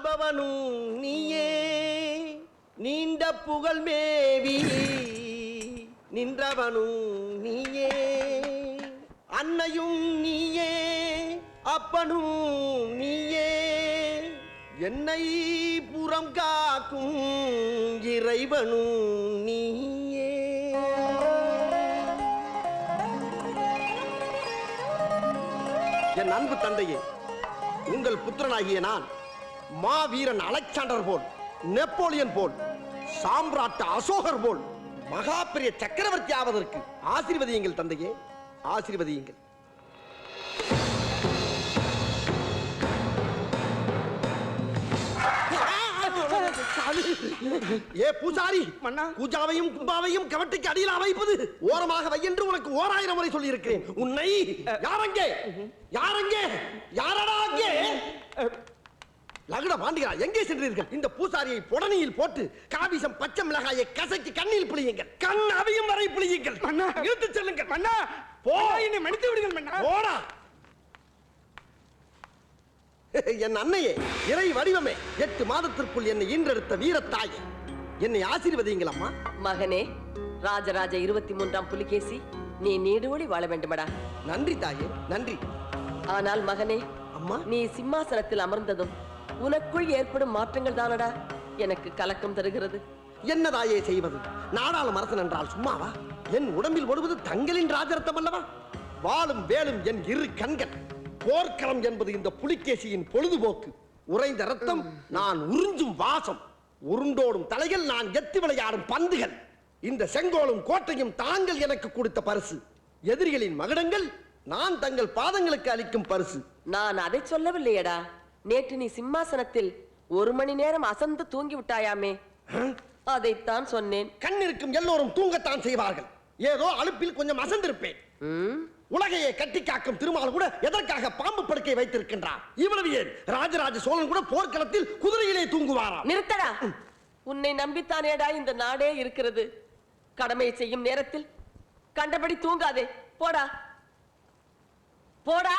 ஆள்பவனும் நீயே. நீண்ட புகழ் மேவி நின்றவனும் நீயே. அன்னையும் நீயே அப்பனும் நீயே. என்னை புறம் காக்கும் இறைவனும் நீயே. என் அன்பு தந்தையே உங்கள் புத்திரனாகிய நான் மாவீரன் அலெக்சாண்டர் போல் நெப்போலியன் போல் சாம்ராட் அசோகர் போல் மகா பெரிய சக்கரவர்த்தி ஆவதற்கு ஆசீர்வதியுங்கள் தந்தையே ஆசீர்வதியுங்கள் ஏ பூசாரி. பூஜாவையும் கும்பாவையும் கவட்டைக்கு அடியில் வைப்பது ஓரமாக வை என்று உனக்கு ஓராயிரம் முறை சொல்லி இருக்கிறேன் உன்னை யாரங்கே யாரங்கே யாரடா அங்கே? லகுட பாண்டியா எங்கே சென்றீர்கள்? இந்த பூசாரியை புடனியில் போட்டு காவிசம் பச்சை மிளகாயை கசக்கி கண்ணில் புளியுங்கள் கண் அவையும் வரை புளியுங்கள் மன்னா. இழுத்துச் செல்லுங்கள். மன்னா. போ. என்னை மன்னித்து விடுங்கள் மன்னா. போடா. என் அன்னையே இறை வடிவமே எட்டு மாதத்திற்குள் என்னை ஈன்றெடுத்த வீரத்தாயே. என்னை ஆசீர்வதியுங்கள் அம்மா மகனே ராஜராஜ இருபத்தி மூன்றாம் புலிகேசி நீ நீடோடி வாழ வேண்டுமடா. நன்றி தாயே நன்றி. ஆனால் மகனே அம்மா? நீ சிம்மாசனத்தில் அமர்ந்ததும் உனக்குள் ஏற்படும் மாற்றங்கள் தானடா? எனக்கு கலக்கம் தருகிறது. என்ன தாயே செய்வது? நாடாளும் அரசன் என்றால் சும்மாவா? என் உடம்பில் ஓடுவது தங்களின் ராஜரத்தம் அல்லவா? வாளும் வேலும் என் இரு கண்கள். போர்க்களம் என்பது இந்த புலிகேசியின் பொழுதுபோக்கு. உறைந்த ரத்தம் நான் உறிஞ்சும் வாசம். உருண்டோடும் தலைகள் நான் எத்தி விளையாடும் பந்துகள். இந்த செங்கோலும் கோட்டையும் தாங்கள் எனக்கு கொடுத்த பரிசு. எதிரிகளின் மகுடங்கள் நான் தங்கள் பாதங்களுக்கு அளிக்கும் பரிசு. நான் அதை சொல்லவில்லையடா. நேற்று நீ சிம்மாசனத்தில் ஒரு மணி நேரம் அசந்து தூங்கி விட்டாயாமே. அதைத்தான் சொன்னேன். கண் இருக்கும் எல்லோரும் தூங்கத்தான் செய்வார்கள். ஏதோ அலுப்பில் கொஞ்சம் அசந்திருப்பேன்? உலகையை கட்டி காக்கும் திருமால் கூட எதற்காக பாம்பு படுக்கை வைத்திருக்கின்றார்? இவ்வளவு ஏன்? ராஜராஜ சோழன் கூட போர்க்களத்தில் குதிரையிலே தூங்குவாராம் நிறுத்தடா. உன்னை நம்பித்தானேடா இந்த நாடே இருக்கிறது. கடமையை செய்யும் நேரத்தில் கண்டபடி தூங்காதே. போடா. போடா.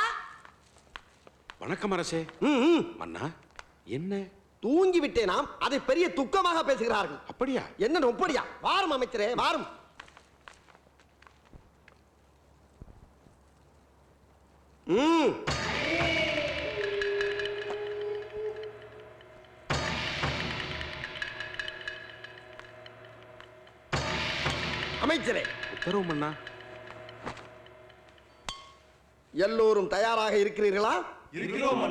வணக்கம் அரசே. ம். மன்னா என்ன? தூங்கி விட்டேனாம் அதை பெரிய துக்கமாக பேசுகிறார்கள். அப்படியா? என்ன ஒப்படியா? வாரும் அமைச்சரே வாரும். அமைச்சரே. உத்தரவு மன்னா. எல்லோரும் தயாராக இருக்கிறீர்களா? இருக்கிறோம்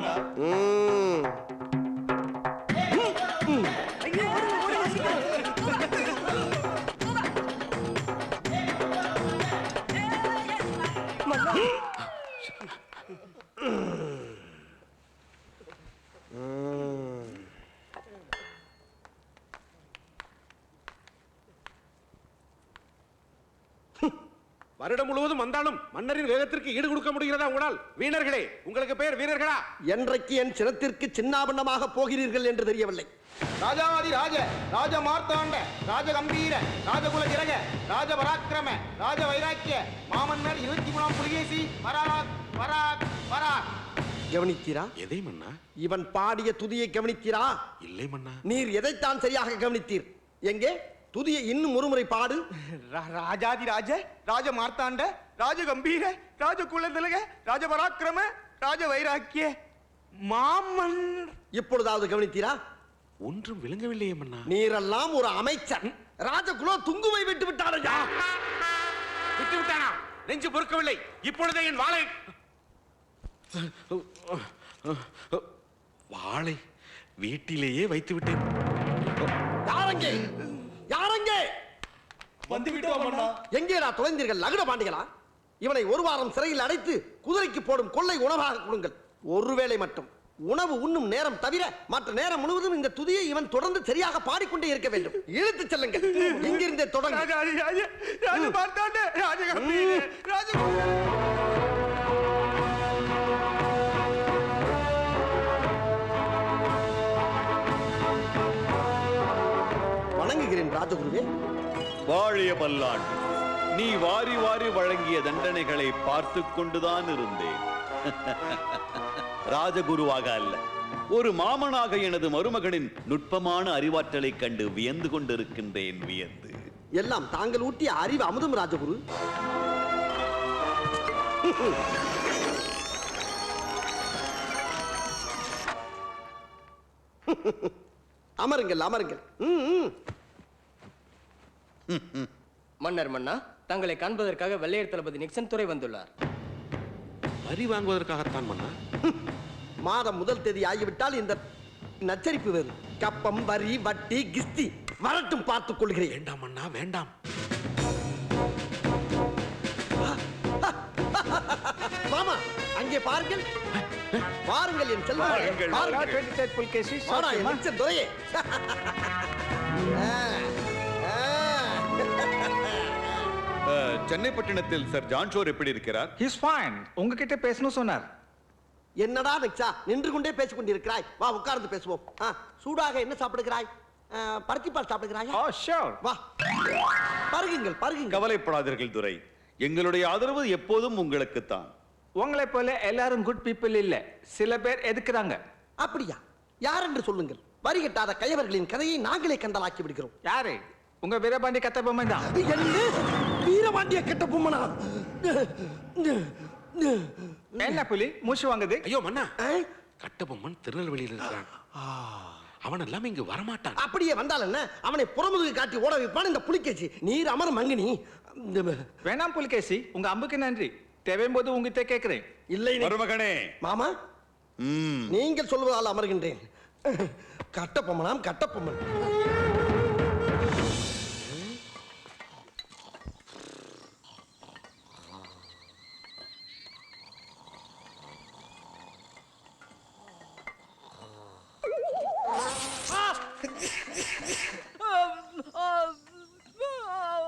வருடம் முழுவதும் வந்தாலும் மன்னரின் வேகத்திற்கு ஈடு கொடுக்க முடிகிறதா உங்களால்? வீணர்களே உங்களுக்கு பெயர் வீரர்களா என்றைக்கு என் சினத்திற்கு சின்னாபண்ணமாக போகிறீர்கள் என்று தெரியவில்லை. ராஜாதி ராஜ ராஜ மார்த்தாண்ட ராஜ கம்பீர ராஜகுல திரக ராஜ பராக்கிரம ராஜ வைராக்கிய மாமன்னர் இருபத்தி மூணாம் புலிகேசி பராக் பராக் பராக் கவனித்தீரா? எதை மன்னா? இவன் பாடிய துதியை கவனித்தீரா? இல்லை மன்னா. நீர் எதைத்தான் சரியாக கவனித்தீர்? எங்கே? துதியை இன்னும் ஒருமுறை பாடு. ராஜாதி ராஜ ராஜ மார்த்தாண்ட ராஜ கம்பீர ராஜ குல திலக ராஜ பராக்கிரம ராஜ வைராக்கிய மாமன். இப்பொழுதாவது கவனித்தீரா? ஒன்றும் விளங்கவில்லையே மன்னா. நீரெல்லாம் ஒரு அமைச்சர் ராஜகுலோ துங்குவை விட்டு விட்டாரையா விட்டு விட்டானா? நெஞ்சு பொறுக்கவில்லை. இப்பொழுதே என் வாளை. வாளை வீட்டிலேயே வைத்து விட்டேன். யாரங்கே வந்து விட்டோம் அண்ணா. எங்கேடா தொலைந்தீர்கள்? லகுட பாண்டிகளா? இவனை ஒரு வாரம் சிறையில் அடைத்து குதிரைக்கு போடும் கொள்ளை உணவாக கொடுங்கள். ஒருவேளை மட்டும். உணவு உண்ணும் நேரம் தவிர மற்ற நேரம் முழுவதும் இந்த துதியை இவன் தொடர்ந்து சரியாக பாடிக்கொண்டே இருக்க வேண்டும். இழுத்துச் செல்லுங்கள். இங்கிருந்தே தொடங்க. வணங்குகிறேன் ராஜகுருவே. வாழிய பல்லாண்டு நீ வாரி வாரி வழங்கிய தண்டனைகளை பார்த்து கொண்டுதான் இருந்தேன். ராஜகுருவாக அல்ல. ஒரு மாமனாக எனது மருமகனின் நுட்பமான அறிவாற்றலை கண்டு வியந்து கொண்டிருக்கின்றேன் வியந்து. எல்லாம் தாங்கள் ஊட்டிய அறிவு அமுதம் ராஜகுரு. அமருங்கள் அமருங்கள். மன்னர் மன்னா தங்களை காண்பதற்காக வெள்ளையர் தளபதி நிக்சன் துறை வந்துள்ளார். வரி வாங்குவதற்காகத்தான் மன்னா? மாதம் முதல் தேதி ஆகிவிட்டால் இந்த நச்சரிப்பு வேறு. கப்பம் வரி வட்டி கிஸ்தி வரட்டும் பார்த்துக் கொள்கிறேன். வேண்டாம் மன்னா வேண்டாம். மாமா அங்கே பாருங்கள். பாருங்கள் என் செல்வங்கள் பாருங்கள் வாடா, சென்னை பட்டணத்தில் சார் ஜான்ஷோர் எப்படி இருக்கிறார் ஹிஸ் ஃபைன் உங்ககிட்ட பேசணும் சொன்னார். என்னடா நிக்ஷா நின்று கொண்டே பேசிக் கொண்டிருக்கிறாய். வா உட்கார்ந்து பேசுவோம். ஆ, சூடாக என்ன சாப்பிடுகிறாய்? ஆ, பருத்திப்பால் சாப்பிடுகிறாயா? ஓ ஷூர் வா. பருகுங்கள் பருகுங்கள். கவலைப்படாதீர்கள் துரை. எங்களுடைய ஆதரவு எப்போதும் உங்களுக்குத்தான். உங்களை போல எல்லாரும் குட் பீப்புள் இல்ல. சில பேர் எதுக்குறாங்க? அப்படியா? யார் என்று சொல்லுங்கள். வரி கட்டாத கயவர்களின் கதையை நாங்களே கந்தலாக்கி விடுகிறோம். யாரு? உங்க வீரபாண்டி கத்த பொம்மை தான் என்ன? வீரபாண்டிய கெட்ட பொம்மனா? என்ன புலி? மூச்சு வாங்குது. ஐயோ மன்னா. ஆ? கட்டபொம்மன் திருநெல்வேலியில் இருக்கிறான் அவன் எல்லாம் இங்கு வரமாட்டான். அப்படியே வந்தால் என்ன? அவனை புறமுதுகு காட்டி ஓட வைப்பான் இந்த புலிக்கேசி நீர் அமர் மங்கினி. வேணாம் புலிகேசி உங்க அம்புக்கு நன்றி. தேவையும் போது உங்ககிட்ட கேக்குறேன் இல்லை நீ- மருமகனே. மாமா ம். நீங்கள் சொல்வதால் அமர்கின்றேன். கட்டப்பொம்மனாம் கட்டப்பொம்மன்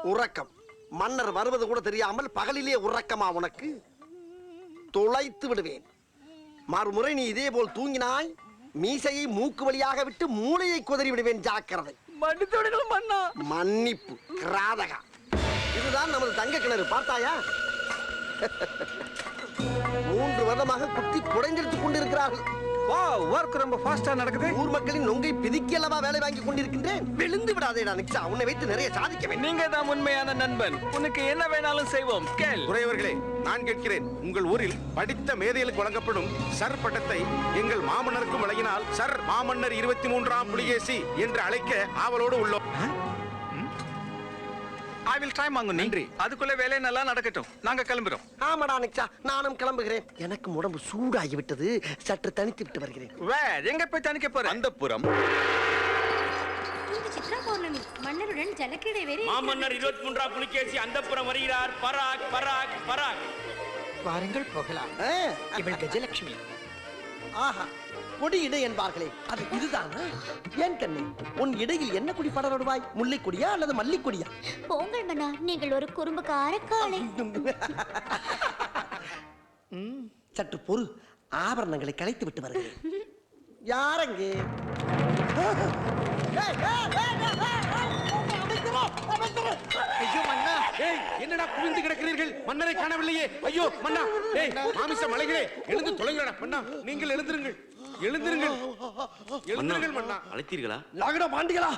உறக்கம் மன்னர் வருவது கூட தெரியாமல் பகலிலே உறக்கமா உனக்கு துளைத்து விடுவேன். மறுமுறை நீ இதே போல் தூங்கினாய் மீசையை மூக்கு வழியாக விட்டு மூளையை குதறி விடுவேன் ஜாக்கிரதை. மன்னிப்பு கிராதகா. இதுதான் நமது தங்க கிணறு பார்த்தாயா? மூன்று வருடமாக குத்தி குடைந்தெடுத்துக் கொண்டிருக்கிறார்கள். வா ஒர்க் ரொம்ப ஃபாஸ்டா நடக்குது. ஊர் மக்களின் நொங்கை பிதுக்கி அல்லவா வேலை வாங்கி கொண்டிருக்கின்றேன்? விழுந்து விடாதேடா நிக்ஷா உன்னை வைத்து நிறைய சாதிக்க வேண்டும். நீங்க தான் உண்மையான நண்பன். உனக்கு என்ன வேணாலும் செய்வோம். கேள். துறையவர்களே நான் கேட்கிறேன். உங்கள் ஊரில் படித்த மேதைகளுக்கு வழங்கப்படும் சர் பட்டத்தை எங்கள் மாமன்னருக்கும் வழங்கினால் சர் மாமன்னர் இருபத்தி மூன்றாம் புலிகேசி என்று அழைக்க ஆவலோடு உள்ளோம். வில் ட்ரை மாங்கு நன்றி. அதுக்குள்ள வேலை நல்லா நடக்கட்டும். நாங்க கிளம்புறோம். ஆமாடா நிக்ஷா நானும் கிளம்புகிறேன். எனக்கு உடம்பு சூடாகி விட்டது. சற்று தனித்து விட்டு வருகிறேன். வே எங்க போய் தணிக்க போறேன் அந்த புறம் இன்று சித்ரா பௌர்ணமி. மன்னருடன் ஜலக்கிடை வேறு மாமன்னர் இருபத்தி மூன்றாம் புலிகேசி அந்தப்புறம் வருகிறார். பராக் பராக் பராக். வாருங்கள் போகலாம். ஆ, இவள் கஜலட்சுமி. ஆஹா. கொடி இடை என்பார்களே அது இதுதானா? ஏன் கண்ணே உன் இடையில் என்ன கொடி படருவாய் முல்லை கொடியா அல்லது மல்லி கொடியா போங்கள் மன்னா நீங்கள் ஒரு குறும்புக்கார காளை சற்று பொறு. ஆபரணங்களை கலைத்து விட்டு வருகிறேன். யாரங்கே? ஏய் என்னடா குவிந்து கிடக்கிறீர்கள்? மன்னரை காணவில்லையே. ஐயோ மன்னா. ஏய் மாமிச மலைகளே எழுந்து தொலைங்கடா மன்னா. நீங்கள் எழுந்திருங்கள். எழுந்திருங்கள். எழுந்திருங்கள் மன்னா. அழைத்தீர்களா? லகட பாண்டிகளா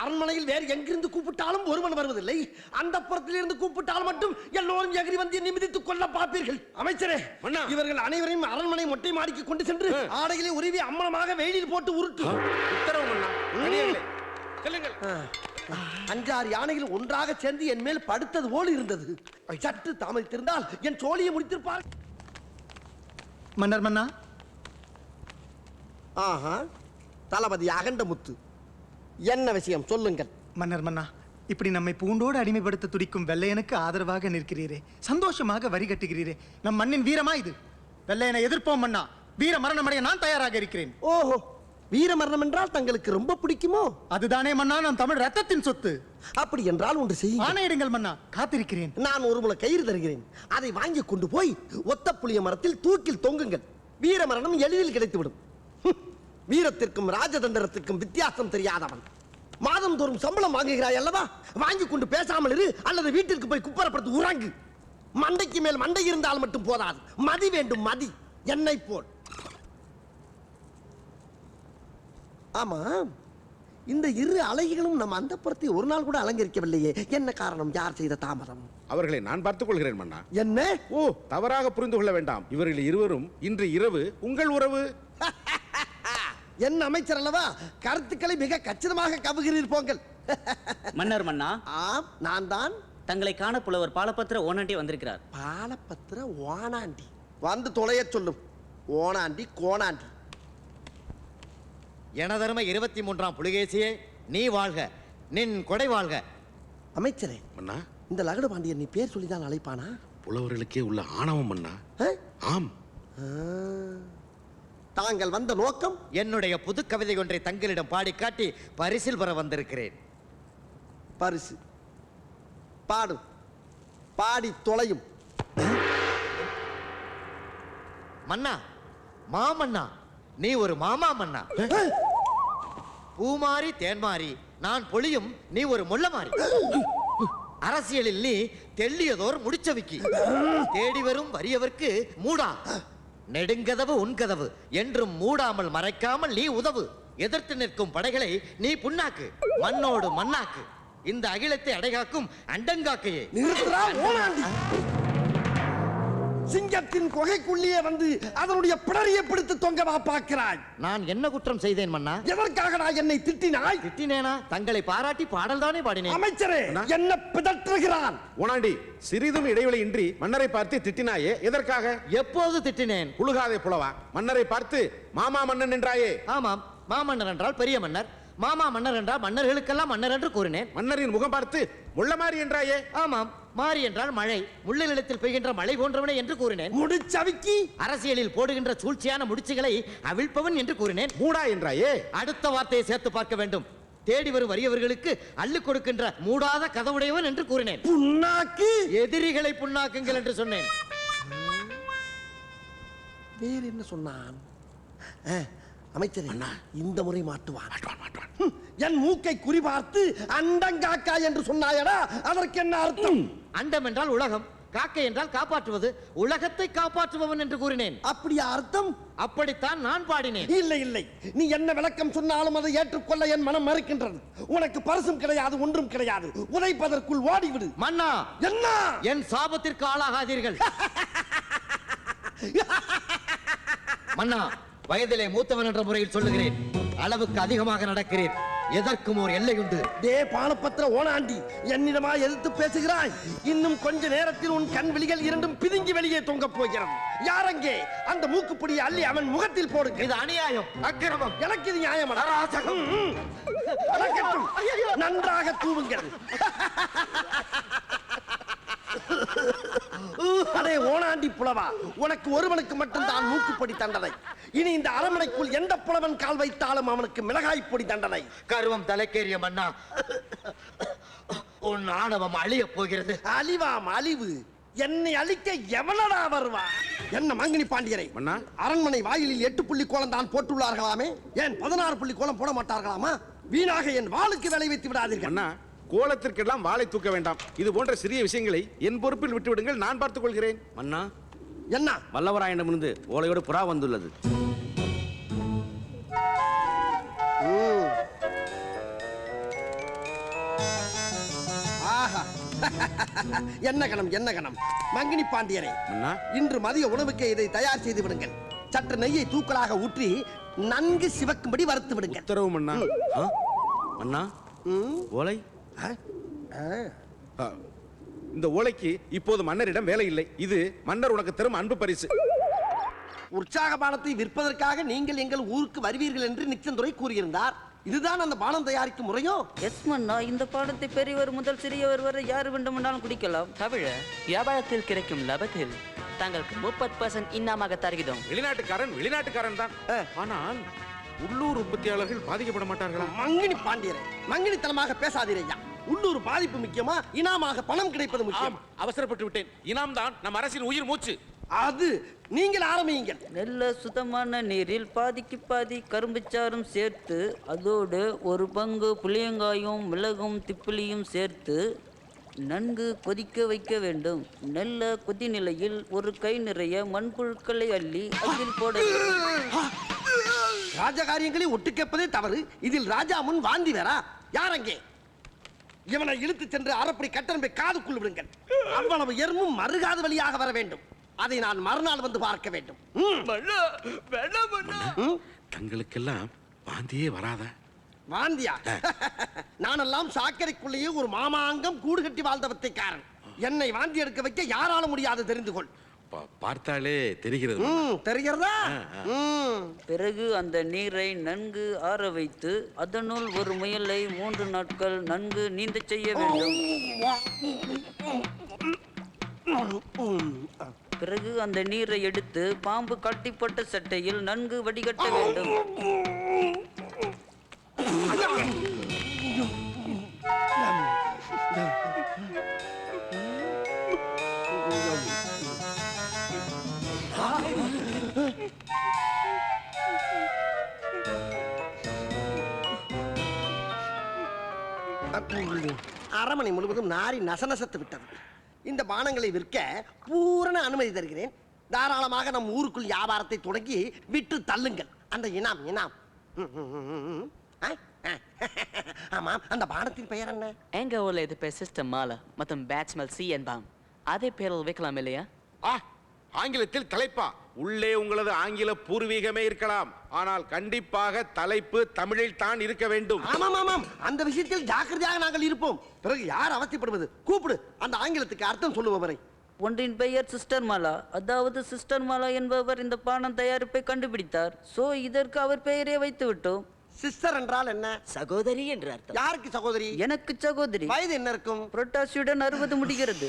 அரண்மனையில் வேறு எங்கிருந்து கூப்பிட்டாலும் ஒருவன் வருவதில்லை. அந்த புறத்திலிருந்து கூப்பிட்டால் மட்டும் எல்லோரும் எகிரி வந்து நிமிதித்துக் கொள்ள பார்ப்பீர்கள். அமைச்சரே மன்னா. இவர்கள் அனைவரையும் அரண்மனை மொட்டை மாடிக்கு கொண்டு சென்று ஆடைகளை உருவி அம்மனமாக வெயிலில் போட்டு உருட்டு. உத்தரவு செல்லுங்கள். அஞ்சாறு யானைகள் ஒன்றாக சேர்ந்து என் மேல் படுத்தது போல் இருந்தது. சற்று தாமதித்திருந்தால் என் சோழியை முடித்திருப்பார். மன்னர் மன்னா ஆஹா தளபதி அகண்டமுத்து என்ன விஷயம்? சொல்லுங்கள். மன்னர் மன்னா இப்படி நம்மை பூண்டோடு அடிமைப்படுத்த துடிக்கும் வெள்ளையனுக்கு ஆதரவாக நிற்கிறீரே. சந்தோஷமாக வரி கட்டுகிறீரே. நம் மண்ணின் வீரமா இது? வெள்ளையனை எதிர்ப்போம் மன்னா. வீர மரணமடைய நான் தயாராக இருக்கிறேன். ஓஹோ வீரமரணம் என்றால் தங்களுக்கு ரொம்ப பிடிக்குமோ? அதுதானே மன்னா நம் தமிழ் ரத்தத்தின் சொத்து. அப்படி என்றால் ஒன்று செய்யுங்கள். ஆணையிடுங்கள் மன்னா காத்திருக்கிறேன். நான் ஒரு முளை கயிறு தருகிறேன். அதை வாங்கி கொண்டு போய் ஒத்த புளிய மரத்தில் தூக்கில் தொங்குங்கள். வீரமரணம் எளிதில் கிடைத்துவிடும். வீரத்திற்கும் ராஜதந்திரத்திற்கும் வித்தியாசம் தெரியாதவன். மாதந்தோறும் சம்பளம் வாங்குகிறாய் அல்லவா? வாங்கி கொண்டு பேசாமல் இரு அல்லது வீட்டிற்கு போய் குப்பரப்படுத்து உறங்கு. மண்டைக்கு மேல் மண்டை இருந்தால் மட்டும் போதாது. மதி வேண்டும் மதி. என்னை போல். ஆமா இந்த இரு அழகிகளும் நம்ம அந்த ஒரு நாள் கூட அலங்கரிக்கவில்லையே. என்ன காரணம்? யார் செய்த தாமதம்? அவர்களை நான் பார்த்துக் கொள்கிறேன் மன்னா. என்ன? ஓ தவறாக புரிந்து கொள்ள வேண்டாம். இவர்கள் இருவரும் இன்று இரவு உங்கள் உறவு. என் அமைச்சர் அல்லவா? கருத்துக்களை மிக கச்சிதமாக கவுகிறீர் போங்கள். மன்னர் மன்னா. ஆம் நான் தான். தங்களை காண புலவர் பாலபத்திர ஓனாண்டி வந்திருக்கிறார். பாலபத்திர ஓனாண்டி. வந்து தொலைய சொல்லும். ஓனாண்டி கோணாண்டி எனதருமை இருபத்தி மூன்றாம் புலிகேசியே நீ வாழ்க. நின் கொடை வாழ்க. அமைச்சரே மன்னா. இந்த லகடு பாண்டியன் நீ பேர் சொல்லி தான் அழைப்பானா? புலவர்களுக்கே உள்ள ஆணவம் மன்னா? ஆம். தாங்கள் வந்த நோக்கம் என்னுடைய புது கவிதை ஒன்றை தங்களிடம் பாடி காட்டி பரிசில் பெற வந்திருக்கிறேன். பரிசு. பாடும். பாடி தொலையும். மன்னா மாமன்னா நீ ஒரு மாமா மன்னா. பூமாரி தேன்மாரி நான் பொழியும் நீ ஒரு முள்ளமாரி அரசியலில் நீ தெள்ளியதோர் முடிச்சவிக்கி. தேடி வரும் வறியவர்க்கு மூடா. நெடுங்கதவு உன்கதவு என்றும் மூடாமல் மறைக்காமல் நீ உதவு. எதிர்த்து நிற்கும் படைகளை நீ புண்ணாக்கு. மண்ணோடு மண்ணாக்கு. இந்த அகிலத்தை அடைகாக்கும் அண்டங்காக்கையே. நிறுத்துறா ஓனாண்டி சிங்கத்தின் குகைக்குள்ளேயே வந்து அதனுடைய பிடரியை பிடித்து தொங்கவா பார்க்கிறாய். நான் என்ன குற்றம் செய்தேன் மன்னா? எதற்காக நான் என்னை திட்டினாய்? திட்டினேனா? தங்களை பாராட்டி பாடல் தானே பாடினேன். அமைச்சரே என்ன பிதற்றுகிறான். ஓனாண்டி சிறிதும் இடைவெளி இன்றி மன்னரை பார்த்து திட்டினாயே எதற்காக? எப்போது திட்டினேன்? புழுகாதே புலவா. மன்னரை பார்த்து மாமா மன்னன் என்றாயே? ஆமாம் மாமன்னர் என்றால் பெரிய மன்னர். மாமா மன்னர் என்றால் மன்னர்களுக்கெல்லாம் மன்னர் என்று கூறினேன். மன்னரின் முகம் பார்த்து முள்ளமாரி என்றாயே? ஆமாம். மாறி என்றால் மழை. முள்ள நிலத்தில் பெய்கின்ற மழை போன்றவனே என்று கூறினேன். முடிச்சவிக்கி அரசியலில் போடுகின்ற சூழ்ச்சியான முடிச்சுகளை அவிழ்ப்பவன் என்று கூறினேன். மூடா என்றாயே. அடுத்த வார்த்தையை சேர்த்து பார்க்க வேண்டும். தேடி வரும் வறியவர்களுக்கு அள்ளிக் கொடுக்கின்ற மூடாத கதவுடையவன் என்று கூறினேன். புண்ணாக்கு. எதிரிகளை புண்ணாக்குங்கள் என்று சொன்னேன். வேறு என்ன சொன்னான்? அமைச்சரே இந்த முறை மாட்டுவான் என் மூக்கை குறிபார்த்து அண்டங்காக்கா என்று சொன்னாயடா அதற்கு என்ன அர்த்தம்? அண்டம் என்றால் உலகம் காக்கை என்றால் காப்பாற்றுவது உலகத்தை காப்பாற்றுபவன் என்று கூறினேன். அப்படியா அர்த்தம்? அப்படித்தான் நான் பாடினேன். இல்லை இல்லை. நீ என்ன விளக்கம் சொன்னாலும் அதை ஏற்றுக்கொள்ள என் மனம் மறுக்கின்றது. உனக்கு பரிசும் கிடையாது ஒன்றும் கிடையாது. உதைப்பதற்குள் ஓடிவிடு. மன்னா என்ன? என் சாபத்திற்கு ஆளாகாதீர்கள். மன்னா வயதிலே மூத்தவன் என்ற முறையில் சொல்லுகிறேன். அளவுக்கு அதிகமாக நடக்கிறேன். எதற்கும் ஒரு எல்லை உண்டு டே பானபத்திர ஓனாண்டி என்னிடமா எதிர்த்து பேசுகிறாய்? இன்னும் கொஞ்ச நேரத்தில் உன் கண் விழிகள் இரண்டும் பிதுங்கி வெளியே தொங்கப் போகிறது. யாரங்கே அந்த மூக்குப்பிடியை அள்ளி அவன் முகத்தில் போடுங்க இது அநியாயம். அக்கிரமம். எனக்கு இது நியாயம் அராஜகம். ம். அடக்கட்டும். நன்றாக தூவுங்கள். அடே ஓனாண்டி புலவா உனக்கு ஒருவனுக்கு மட்டும் தான் மூக்குப்பொடி தண்டனை. இனி இந்த அரண்மனைக்குள் எந்த புலவன் கால் வைத்தாலும் அவனுக்கு மிளகாய் பொடி தண்டனை. கருவம் தலைக்கேறிய மன்னா உன் ஆணவம் அழியப் போகிறது. அழிவாம் அழிவு. என்னை அழிக்க எவனடா வருவா? என்ன மங்கினி பாண்டியரை மன்னா. அரண்மனை வாயிலில் எட்டு புள்ளி கோலம் தான் போட்டுள்ளார்களாமே? ஏன் பதினாறு புள்ளி கோலம் போட மாட்டார்களாமா? வீணாக என் வாளுக்கு வேலை வைத்து விடாதீர்கள். அண்ணா கோலத்திற்கெல்லாம் வாளை தூக்க வேண்டாம். இது போன்ற சிறிய விஷயங்களை என் பொறுப்பில் விட்டு விடுங்கள் நான் பார்த்துக் கொள்கிறேன். மன்னா என்ன? வல்லவராயனிடமிருந்து ஓலையோடு புறா வந்துள்ளது. என்ன கணம் என்ன கணம்? மங்கினி பாண்டியரை மன்னா. இன்று மதிய உணவுக்கு இதை தயார் செய்து விடுங்கள். சற்று நெய்யை தூக்கலாக ஊற்றி நன்கு சிவக்கும்படி வறுத்து விடுங்கள். உத்தரவு மன்னா. ஆ? மன்னா. ஓலை? இந்த ஓலைக்கு இப்போது மன்னரிடம் வேலை இல்லை. இது மன்னர் உனக்கு தரும் அன்பு பரிசு. உற்சாக பானத்தை விற்பதற்காக நீங்கள் எங்கள் ஊருக்கு வருவீர்கள் என்று நிச்சந்துரை கூறியிருந்தார். இதுதான் அந்த பானம் தயாரிக்கும் முறையோ? எஸ் மன்னா இந்த பாடத்தை பெரியவர் முதல் சிறியவர் வரை யார் வேண்டுமென்றாலும் குடிக்கலாம். தவிர வியாபாரத்தில் கிடைக்கும் லாபத்தில் தங்களுக்கு முப்பது பர்சன்ட் இன்னாமாக தருகிறோம். வெளிநாட்டுக்காரன் வெளிநாட்டுக்காரன் தான் ஆனால் உள்ளூர் உற்பத்தியாளர்கள் பாதிக்கப்பட மாட்டார்களா? மங்கினி பாண்டியரை மங்கினித்தனமாக பேசாதீரையா உள்ளூர் பாதிப்பு முக்கியமா? இனாமாக பணம் கிடைப்பது முக்கியம்? அவசரப்பட்டு விட்டேன். இனாம் தான் நம் அரசின் உயிர் மூச்சு. அது நீங்கள் ஆரம்பியுங்கள். நல்ல சுத்தமான நீரில் பாதிக்கு பாதி கரும்புச்சாறும் சேர்த்து அதோடு ஒரு பங்கு புளியங்காயும் மிளகும் திப்பிலியும் சேர்த்து நன்கு கொதிக்க வைக்க வேண்டும். நல்ல கொதிநிலையில் ஒரு கை நிறைய மண்புழுக்களை அள்ளி அதில் போட வேண்டும். ராஜகாரியங்களை ஒட்டு கேட்பதே தவறு. இதில் ராஜா முன் வாந்தி வேறா. யார் அங்கே? இவனை இழுத்து சென்று அரைப்படி கட்டணப்பை காதுக்குள் விடுங்கள். அவ்வளவு எறும்பும் மறுகாது வழியாக வர வேண்டும். அதை நான் மறுநாள் வந்து பார்க்க வேண்டும்? தங்களுக்கெல்லாம் வாந்தியே வராத. வாந்தியா? நானெல்லாம் சாக்கடைக்குள்ளேயே ஒரு மாமாங்கம் கூடு கட்டி வாழ்ந்த வித்தைக்காரன் என்னை வாந்தி எடுக்க வைக்க யாரால முடியாது தெரிந்து கொள். பார்த்தாலே தெரிகிறது. ம், தெரிகிறதா? ம். பிறகு அந்த நீரை நன்கு ஆற வைத்து அதனுள் ஒரு முயலை மூன்று நாட்கள் நன்கு நீந்தச் செய்ய வேண்டும். பிறகு அந்த நீரை எடுத்து பாம்பு கட்டிப்பட்ட சட்டையில் நன்கு வடிகட்ட வேண்டும். அரமனை முழுவதும் நாரி நசநசத்து விட்டது. இந்த பானங்களை விற்க பூரண அனுமதி தருகிறேன். தாராளமாக நம் ஊருக்குள் வியாபாரத்தை தொடங்கி விற்று தள்ளுங்கள். அந்த இனாம் இனாம். ஆமாம் அந்த பானத்தின் பெயர் என்ன? எங்க ஊர்ல இது பேர் சிஸ்டம் மாலா. மற்றும் பேட் ஸ்மெல் சி என்பாம். அதே பேரில் வைக்கலாம் இல்லையா? ஆ ஆங்கிலத்தில் தலைப்பா. உள்ளே உங்களது ஆங்கில பூர்வீகமே இருக்கலாம். ஆனால் கண்டிப்பாக தலைப்பு தமிழில் தான் இருக்க வேண்டும். ஆமாம் ஆமாம் அந்த விஷயத்தில் ஜாக்கிரதையாக நாங்கள் இருப்போம். பிறகு யார் அவசியப்படுவது? கூப்பிடு. அந்த ஆங்கிலத்துக்கு அர்த்தம் சொல்லுபவரை ஒன்றின் பெயர் சிஸ்டர் மாலா. அதாவது சிஸ்டர் மாலா என்பவர் இந்த பானம் தயாரிப்பை கண்டுபிடித்தார். சோ இதற்கு அவர் பெயரே வைத்து விட்டோம் சிஸ்டர் என்றால் என்ன? சகோதரி என்று அர்த்தம். யாருக்கு சகோதரி? எனக்கு சகோதரி. வயது என்ன இருக்கும்? புரட்டாசியுடன் அறுபது முடிகிறது.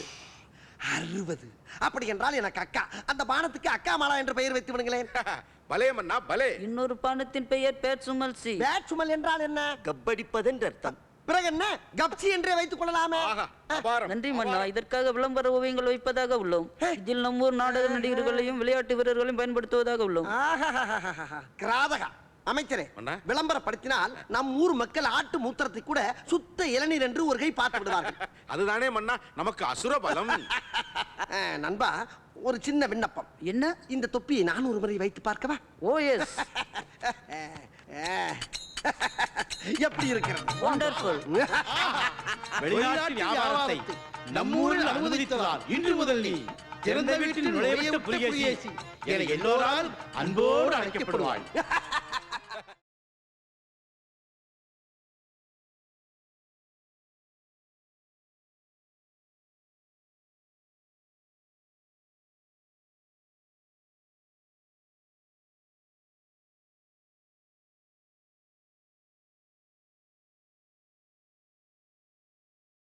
அறுபது. அப்படி என்றால் எனக்கு அக்கா. அந்த பானத்துக்கு அக்கா மாலா என்று பெயர் வைத்து விடுங்களேன். பலே மன்னா பலே. இன்னொரு பானத்தின் பெயர் பேர் சுமல் சி பேட் சுமல் என்றால் என்ன? கப்படிப்பது என்று அர்த்தம். பிறகு என்ன? கப்சி என்றே வைத்துக் கொள்ளலாமே. ஆஹா அபாரம் நன்றி மன்னா. இதற்காக விளம்பர ஓவியங்கள் வைப்பதாக உள்ளோம். இதில் நம்ம ஊர் நாடக நடிகர்களையும் விளையாட்டு வீரர்களையும் பயன்படுத்துவதாக உள்ளோம். ஆஹாஹாஹாஹா. கிராதகா. அமைச்சரே. விளம்பரப்படுத்தினால் நம் ஊர் மக்கள் ஆட்டு மூத்திரத்தை கூட சுத்த இளநீர் என்று ஒரு கை பார்த்து விடுவார்கள். அதுதானே மன்னா நமக்கு அசுர பலம். நண்பா ஒரு சின்ன விண்ணப்பம். என்ன? இந்த தொப்பியை நான் ஒரு முறை வைத்து பார்க்கவா? ஓ எஸ் எப்படி இருக்கிறது? வண்டர்ஃபுல் வெளிநாட்டு வியாபாரத்தை நம்மூரில் அனுமதித்ததால் இன்று முதல் நீ திறந்த வீட்டில் நுழையவிட்ட புலிகேசி என எல்லோரால் அன்போடு அழைக்கப்படுவாள்